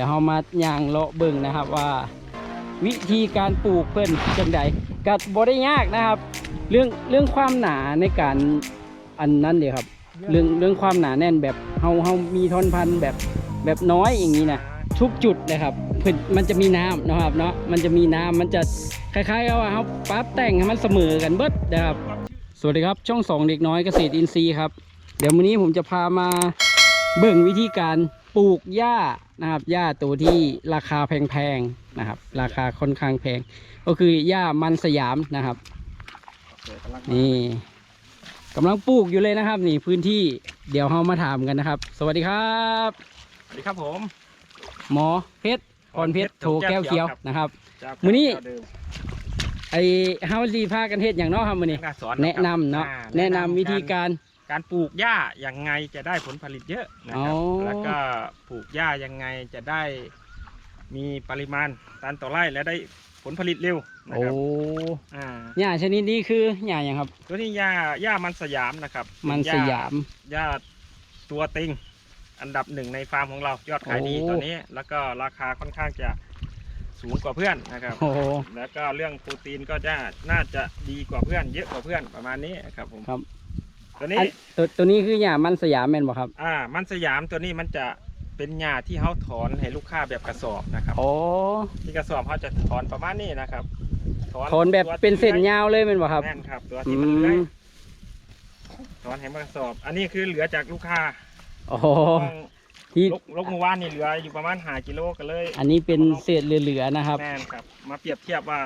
ดี๋ยวเรามาย่างเลาะเบิ่งนะครับว่า วิธีการปลูกเพิ่นจังใดกัดบ่ได้ยากนะครับ เรื่องเรื่องความหนาในการอันนั้นเดี๋ยวครับ เรื่องเรื่องความหนาแน่นแบบเฮาเฮามีท่อนพันธุ์แบบแบบน้อยอย่างนี้นะทุกจุดนะครับเพิ่นมันจะมีน้ำนะครับเนาะมันจะมีน้ำมันจะคล้ายๆกับว่าเฮาปรับแต่งให้มันเสมอกันเบิดนะครับ สวัสดีครับ ช่องสองเด็กน้อยเกษตรอินทรีย์ครับ เดี๋ยววันนี้ผมจะพามาเบิ่งวิธีการ ปลูกหญ้านะครับหญ้าตัวที่ราคาแพงๆนะครับ ราคาค่อนข้างแพง ก็คือหญ้ามันสยามนะครับนี่กำลังปลูกอยู่เลยนะครับ นี่พื้นที่เดี๋ยวเรามาถามกันนะครับ สวัสดีครับ สวัสดีครับผม หมอเพชรพรเพชรโถแก้วเขียวนะครับจากมื้อนี้เจ้าเดิมไอเฮาสีพากันเฮ็ดอย่างเนาะครับมื้อนี้นักสอนแนะนำเนาะอ่แนะนำวิธีการ การปลูกหญ้ายังไงจะได้ผลผลิตเยอะนะครับ อ๋อ แล้วก็ปลูกหญ้ายังไงจะได้มีปริมาณตันต่อไร่และได้ผลผลิตเร็วนะโอ้ครับอ่าหญ้าชนิดนี้คือหญ้าอย่างครับ ตัวนี้หญ้าหญ้ามันสยามนะครับมันสยาม หญ้าตัวติงอันดับหนึ่งในฟาร์มของเรายอดขายดีโอ้ตอนนี้ แล้วก็ราคาค่อนข้างจะสูงกว่าเพื่อนนะครับ โอ้โหแล้วก็เรื่องโปรตีนก็จะน่าจะดีกว่าเพื่อน เยอะกว่าเพื่อนประมาณนี้ครับผม ครับ ตัวนี้อันตัวตัวนี้คือหญ้ามันสยามแม่นบ่ครับอ่า มันสยามตัวนี้มันจะเป็นหญ้าที่เขาถอนให้ลูกค้าแบบกระสอบนะครับโอ้ที่กระสอบเขาจะถอนประมาณนี้นะครับ ถอนแบบตัวที่เป็นเส้นลื้อยาวเลยแม่นบ่ครับแน่นครับ ตัวอืที่มันเลื้อยมถอนให้มันกระสอบ อันนี้คือเหลือจากลูกค้าโอ้โหต้องที่ลกลกเมื่อวานนี่เหลืออยู่ประมาณหากิโลกันเลย อันนี้เป็นเศษเหลือๆนะครับแน่นครับ มาเปรียบเทียบว่า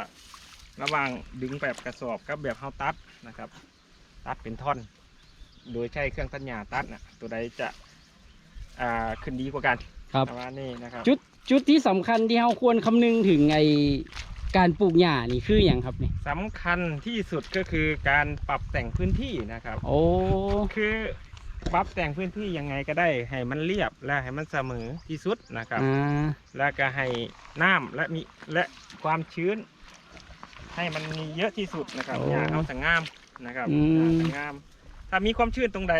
ระหว่างดึงแบบกระสอบกับแบบเขาตัดนะครับ ตัดเป็นท่อน โดยใช้เครื่องตัดหญ้าตัดนะตัวใดจะอ่าขึ้นดีกว่ากันครับ ประมาณนี้นะครับจุดจุดที่สำคัญที่เราควรคำนึงถึงไอการปลูกหญ้านี่คืออย่างครับนี่สำคัญที่สุดก็คือการปรับแต่งพื้นที่นะครับ โอ้ คือปรับแต่งพื้นที่ยังไงก็ได้ ให้มันเรียบและให้มันเสมอที่สุดนะครับ อ่า แล้วก็ให้น้ำและมีและความชื้น ให้มันมีเยอะที่สุดนะครับหญ้าเอาแต่งามนะครับหญ้าแต่งาม ถ้ามีความชื้นตรงใด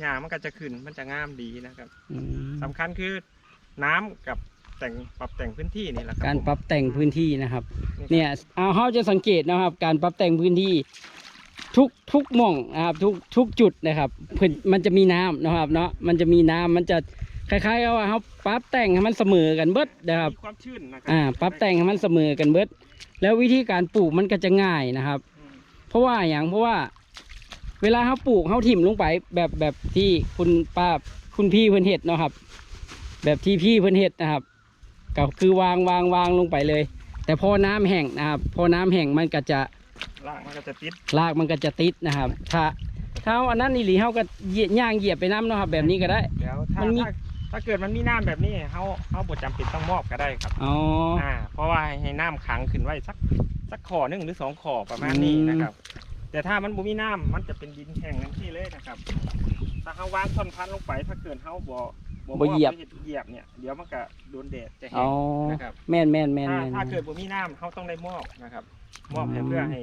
หญ้ามันก็จะขึ้นมันจะงามดีนะครับอืมสำคัญคือน้ำกับแต่งปรับแต่งพื้นที่นี่แหละครับการปรับแต่งพื้นที่นะครับ ผมเนี่ยเอาเขาจะสังเกตนะครับ การปรับแต่งพื้นที่ทุกทุกหม่องนะครับทุกทุกจุดนะครับเพิ่นมันจะมีน้ำนะครับเนาะมันจะมีน้ำมันจะคล้ายๆกับว่าเขาปรับแต่งให้มันเสมอกันเบิดนะครับ มีความชื้นนะครัอ่าปรับแต่งให้มันเสมอกันเบิด แล้ววิธีการปลูกมันก็จะง่ายนะครับ อืมเพราะว่าอย่างเพราะว่า เวลาเขาปลูกเขาถิ่มลงไป แบบแบบที่คุณป้าคุณพี่เพิ่นเห็ดเนาะครับ แบบที่พี่เพิ่นเห็ดนะครับ ก็คือวางวางวางลงไปเลย แต่พอน้ำแห้งนะครับ พอน้ำแห้งมันก็จะรากมันก็จะติดรากมันก็จะติดนะครับ ถ้าถ้าเอาอันนั้นนี่หลีเขาก็เหยียดย่างเหยียบไปน้ำเนาะครับ แบบนี้ก็ได้แล้วถ้ามันมีถ้าถ้าเกิดมันมีน้ำแบบนี้เขาเขาบดจำเป็นต้องมอบก็ได้ครับอ๋ออ่าเพราะว่าให้น้ำขังขึ้นไว้สักสักขอหนึ่งหรือสองขอประมาณนี้อืมนะครับ แต่ถ้ามันบ่มีน้ำมันจะเป็นดินแห้งนั่นที่เลยนะครับ ถ้าเขาวางท่อนพันธุ์ลงไป ถ้าเกิดเขาบ่บ่บ่เหยียบ บ่เหยียบเนี่ยเดี๋ยวมันก็โดนแดดจะอ๋แห้องนะครับ แม่นแม่นแม่นถ้าแม่น ถ้าเกิดบ่มีน้ำเขาต้องได้มอบนะครับ มอบให้อืมเพื่อให้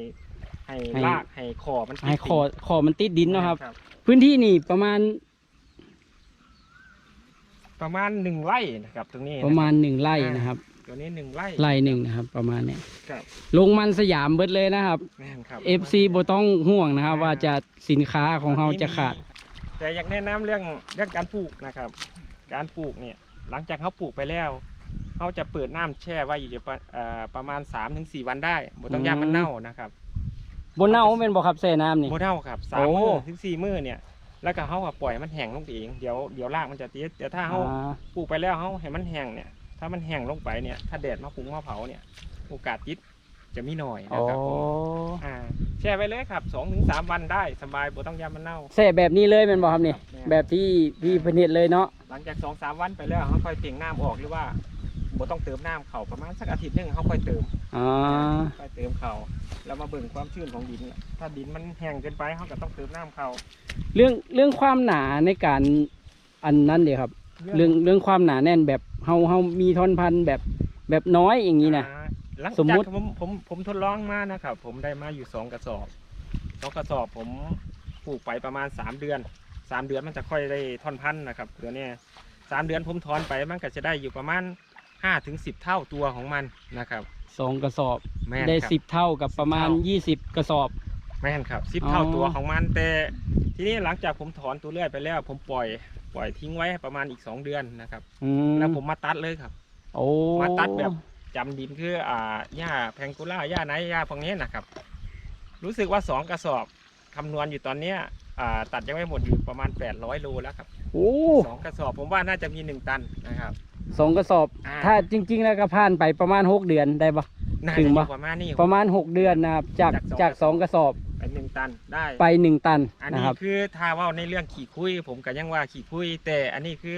ให้ให้ รากให้คอมันติดให้คอคอมันติดดินเนาะครับครับ พื้นที่นี่ประมาณประมาณหนึ่งไร่นะครับ ตรงนี้นประมาณหนึ่งไร่นะครับ ตัวนี้หนึ่งไร่ไร่หนึ่งนะครับ ประมาณเนี้ยครับลงมันสยามเบิดเลยนะครับ แม่นครับ FC บ่ต้องห่วงนะครับ ว่าจะสินค้าของเราจะขาด แต่อยากแนะนำเรื่องเรื่องการปลูกนะครับ การปลูกเนี่ยหลังจากเขาปลูกไปแล้วเขาจะเปิดน้ำแช่ไว้อยู่เดี๋ยวประเอ่อประมาณ3-4วันได้บ่ต้องย่างมันเน่านะครับบนเน่าเป็นบ่ครับแซ่น้ำนี่ บ่เน่าครับสาโอ้มมื้อถึงสี่มื้อเนี่ย แล้วก็เขาก็ปล่อยมันแห้งลงไปเองเดี๋ยวเดี๋ยวรากมันจะติดแต่ถ้าเขาอ่าปลูกไปแล้วเขาให้มันแห้งเนี่ย ถ้ามันแห้งลงไปเนี่ย ถ้าแดดมาปรุงมาเผาเนี่ย โอกาสติดจะมีหน่อยโอ้นะครับผมอ่าแช่ไว้เลยครับสองถึงสามวันได้สบายบ่ต้องย่างมันเน่าแซ่แบบนี้เลยเป็นบ่ครับนี่ครับแบบที่พี่เพิ่นเฮ็ดเลยเนาะ หลังจากสองสามวันไปแล้วเขาค่อยเปลี่ยนน้ำออกหรือว่าบ่ต้องเติมน้ำเขาประมาณสักอาทิตย์หนึงเขาค่อยเติมอ่าค่อยเติมเขาแล้วมาเบิ่งความชื้นของดินน่ะถ้าดินมันแห้งเกินไปเขาก็ต้องเติมน้ำเขาเรื่องเรื่องความหนาในการอันนั้นเดี๋ยวครับ เรื่องเรื่องความหนาแน่นแบบ เฮาเฮามีท่อนพันธุ์แบบแบบน้อยอย่างนี้นะ อ่าหลังสมมุจากติผมผมผมทดลองมานะครับ ผมได้มาอยู่สองกระสอบสองกระสอบผมปลูกไปประมาณสามเดือนสามเดือนมันจะค่อยได้ท่อนพันธุ์นะครับเดี๋ยวนี้สามเดือนผมถอนไปมันก็จะได้อยู่ประมาณห้าถึงสิบเท่าตัวของมันนะครับสองกระสอบแม่นได้ครับ สิบเท่ากับประมาณสิบเท่า ยี่สิบกระสอบ แม่นครับสิบอ๋อ เท่าตัวของมันแต่ทีนี้หลังจากผมถอนตัวเลื่อยไปแล้ว ผมปล่อย ปล่อยทิ้งไว้ประมาณอีกสองเดือนนะครับอืมแล้วผมมาตัดเลยครับ โอ้มาตัดแบบจำดินคืออ่าหญ้าแพงกุล่าหญ้าไหนหญ้าพวกนี้นะครับ รู้สึกว่าสองกระสอบคำนวณอยู่ตอนเนี้ยอ่าตัดยังไม่หมดอยู่ประมาณ800โลแล้วครับโอ้สองกระสอบผมว่าน่าจะมีหนึ่งตันนะครับ สองกระสอบ อ่า ถ้าจริงๆแล้วก็ผ่านไปประมาณหกเดือนได้ปะ น่าถึจะงอยู่ปะประมาณนี้ ประมาณหกเดือนนะครับจากจาจากกสสอองงกระสอบไป หนึ่งตันได้ไปหนึ่งตันอันนะนี้ครับ คือถ้าว่าในเรื่องขี่คุย ผมก็ยังว่าขี่คุย แต่อันนี้คือ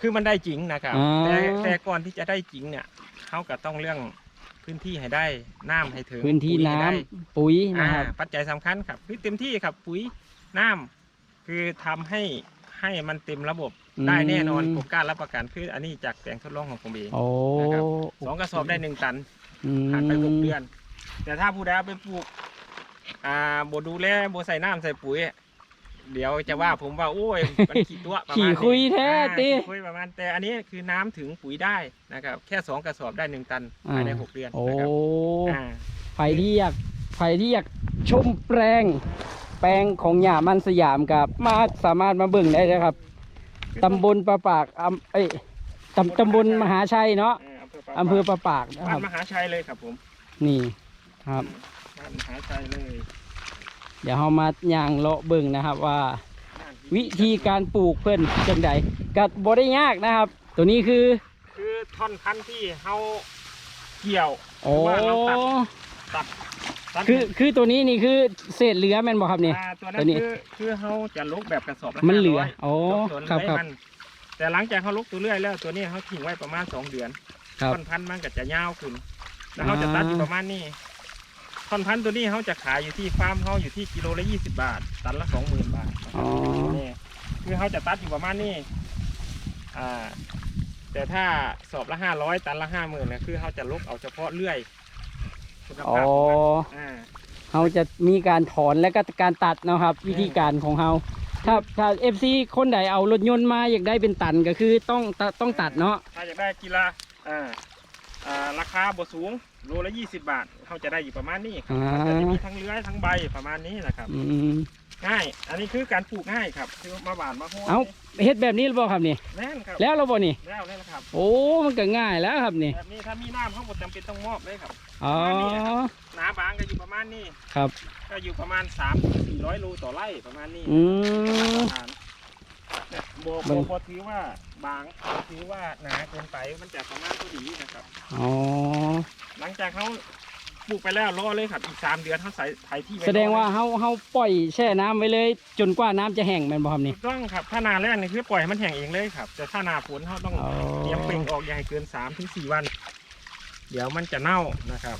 คือมันได้จริงนะครับอ่าแต่แต่ก่อนที่จะได้จริงเนี่ยเขาก็ต้องเรื่องพื้นที่ให้ได้น้ำให้ถึงพื้นที่ปุ๋ยน้ำให้ได้ ปุ๋ยอ่านะครับ ปัจจัยสำคัญครับคือเต็มที่ครับปุ๋ยน้ำคือทำให้ให้มันเต็มระบบอืม ได้แน่นอนผมกล้ารับประกันคืออันนี้จากแปลงทดลองของผมเอง โอ้นะครับ สองกระสอบได้หนึ่งตันอืมผ่านไปหกเดือน แต่ถ้าผู้ใดเอาไปปลูก อ่าบดูแลบใส่น้ำใส่ปุ๋ย เดี๋ยวจะว่าผมว่าโอ้ยมันขี้ตัวประมาณขี่นี้คุยแท้อ่าติ ขี่คุยประมาณแต่อันนี้คือน้ำถึงปุ๋ยได้นะครับ แค่สองกระสอบได้หนึ่งตันภายในอ่าหกเดือนโอ้นะครับอ่า ใครที่อยากใครที่อยากชมแปลง แปลงของหย่ามันสยามกับมาสามารถมาเบิ่งได้นะครับตำบลประปากอำเอ้ยตำตำบลมหาชัยเนาะาอำเภอปราอำเภอประปากนะคบ้ารันบ มหาชัยเลยครับผม นี่ครับ บ้านมหาชัยเลยเดี๋ยวเรามาย่างเลาะเบิ่งนะครับว่า วิธีการปลูกเพิ่นจังใดก็บ่ได้ยากนะครับ ตัวนี้คือคือท่อนพันธุ์ที่เขาเกี่ยวโอ้หรือว่าเราตัดตัดตัดคือคือตัวนี้นี่คือเศษเหลือแม่นบ่ครับนี่ อ่าตัวตันั้วนนี้ คือคือเขาจะลุกแบบกระสอบละมันเหลือ500โอ้ยกสวนครับไว้ครับ มันแต่หลังจากเขาลุกตัวเรื่อยแล้วตัวนี้เขาทิ้งไว้ประมาณสองเดือนครับ ท่อนพันธุ์มันก็จะยาวขึ้น แล้วเขาจะตัดอยู่ประมาณนี้ท่ อนพันธุ์ตัวนี้เขาจะขายอยู่ที่ฟาร์มเขาอยู่ที่กิโลละยี่สิบาท ตันละสองหมื่นบาทนะครับอ๋อ นี่คือเขาจะตัดอยู่ประมาณนี้อ่า แต่ถ้าสอบละห้าร้อยตันละห้าหมื่นนะคือเขาจะลกเอาเฉพาะเลื่อยคุณอ๋อภาพของมันอ่าเราจะมีการถอนและก็การตัดเนาะครับ วิธีการของเราถ้าถ้า FC คนใดเอารถยนต์มาอยากได้เป็นตันก็คือต้องตต้องตัดเนาะ ถ้าอยากได้กีฬาอ่า อ่าราคาบ่สูงโลละยี่สิบบาทเขาจะได้อยู่ประมาณนี้ครับอ่ามันจะมีทั้งเลื้อยทั้งใบประมาณนี้นะครับ อืม ง่าย อันนี้คือการปลูกง่ายครับ คือมาบานมาโหเอาเฮ็ดแบบนี้หรือเปล่าครับนี่ แน่นครับ แล้วเราบ่นี่ แล้วนี่นะครับ โอ้ มันก็ง่ายแล้วครับนี่ แบบนี้ถ้ามีน้ำเขาหมดจำเป็นต้องมอบเลยครับ อ๋อ หนาบางก็อยู่ประมาณนี้ครับ ก็อยู่ประมาณ3 4 0 0โลต่อไร่ประมาณนี้อืมเนี่ยโบ เบิ่โบงพอถือว่าบางถือว่าหนาเกินไปมันจะประมาณตัวดีนะครับ อ๋อ หลังจากเขาปลูกไปแล้วรอเลยครับอีกสามเดือนเขาใส่ไถที่ไแสดงว่าเลยเฮาเฮาปล่อยแช่น้ำไว้เลย จนกว่าน้ำจะแห้งแม่นบ่ครับนี่ ถูกต้องครับถ้านาแรกนี่คือปล่อยให้มันแห้งเองเลยครับ แต่ถ้านาฝนเขาต้องอ๋อ เตรียมเปล่งออกอย่าให้เกินสามถึงสี่วัน เดี๋ยวมันจะเน่านะครับ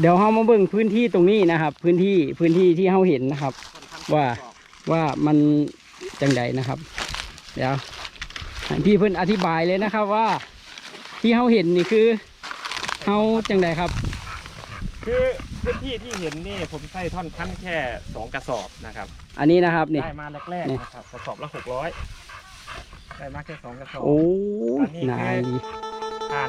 เดี๋ยวเฮามาเบิ่งพื้นที่ตรงนี้นะครับ พื้นที่พื้นที่ที่เฮาเห็นนะครับ ว่า ว่ามันจังใดนะครับ เดี๋ยวให้พี่เพิ่นอธิบายเลยนะครับว่า ที่เฮาเห็นนี่คือเฮาจังใดครับ คือพื้นที่ที่เห็นนี่ผมใส่ท่อนพันธุ์แค่สองกระสอบนะครับอันนี้นะครับนี่ ได้มาแรกนี่ ๆนะครับกระสอบละหกร้อยได้มาแค่สองกระสอบโอ้อันนี้นายดีผ่าน